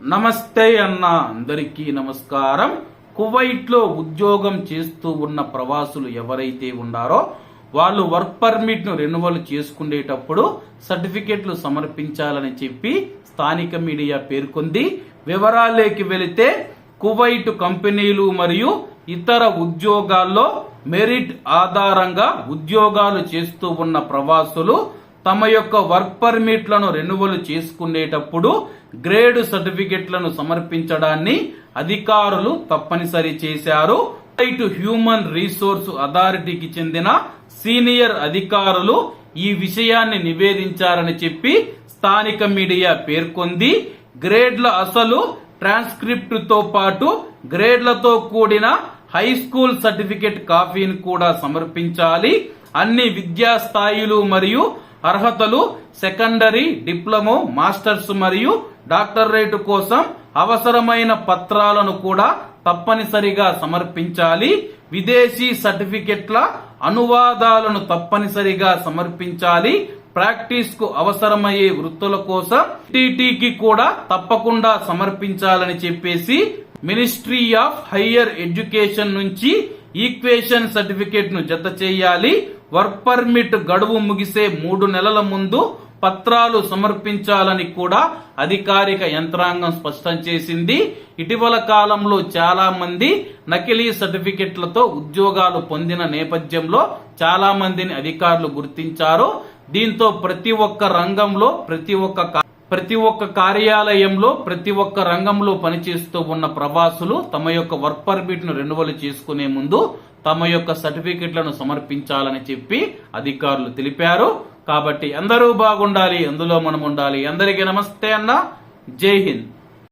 నమస్తే అన్న అందరికీ నమస్కారం. కువైట్లో ఉద్యోగం చేస్తూ ఉన్న ప్రవాసులు ఎవరైతే ఉన్నారో వాళ్ళు వర్క్ పర్మిట్ను రెన్యువల్ చేసుకునేటప్పుడు సర్టిఫికెట్లు సమర్పించాలని చెప్పి స్థానిక మీడియా పేర్కొంది. వివరాలేకి వెళితే కువైట్ కంపెనీలు మరియు ఇతర ఉద్యోగాల్లో మెరిట్ ఆధారంగా ఉద్యోగాలు చేస్తూ ఉన్న ప్రవాసులు తమ యొక్క వర్క్ పర్మిట్లను రెన్యువల్ చేసుకునేటప్పుడు గ్రేడ్ సర్టిఫికెట్లను సమర్పించడాన్ని అధికారులు తప్పనిసరి చేశారు. రైట్ హ్యూమన్ రీసోర్స్ అథారిటీకి చెందిన సీనియర్ అధికారులు ఈ విషయాన్ని నివేదించారని చెప్పి స్థానిక మీడియా పేర్కొంది. గ్రేడ్ల అసలు ట్రాన్స్క్రిప్ట్తో పాటు గ్రేడ్లతో కూడిన హై స్కూల్ సర్టిఫికెట్ కాపీని కూడా సమర్పించాలి. అన్ని విద్యా స్థాయిలు మరియు అర్హతలు సెకండరీ డిప్లొమో మాస్టర్స్ మరియు డాక్టరేట్ కోసం అవసరమైన పత్రాలను కూడా తప్పనిసరిగా సమర్పించాలి. విదేశీ సర్టిఫికెట్ల అనువాదాలను తప్పనిసరిగా సమర్పించాలి. ప్రాక్టీస్కు అవసరమయ్యే వృత్తుల కోసం టీటీకి కూడా తప్పకుండా సమర్పించాలని చెప్పేసి మినిస్ట్రీ ఆఫ్ హయ్యర్ ఎడ్యుకేషన్ నుంచి ఈక్వేషన్ సర్టిఫికేట్ను జత చేయాలి. వర్క్ పర్మిట్ గడువు ముగిసే మూడు నెలల ముందు పత్రాలు సమర్పించాలని కూడా అధికారిక యంత్రాంగం స్పష్టం చేసింది. ఇటీవల కాలంలో చాలా మంది నకిలీ సర్టిఫికెట్లతో ఉద్యోగాలు పొందిన నేపథ్యంలో చాలా మందిని అధికారులు గుర్తించారు. దీంతో ప్రతి ఒక్క రంగంలో ప్రతి ఒక్క ప్రతి ఒక్క కార్యాలయంలో ప్రతి ఒక్క రంగంలో పనిచేస్తూ ఉన్న ప్రవాసులు తమ యొక్క వర్క్ పర్మిట్ను రెన్యువల్ చేసుకునే ముందు తమ యొక్క సర్టిఫికెట్లను సమర్పించాలని చెప్పి అధికారులు తెలిపారు. కాబట్టి అందరూ బాగుండాలి అందులో మనం ఉండాలి అందరికీ నమస్తే అన్న. జై హింద్.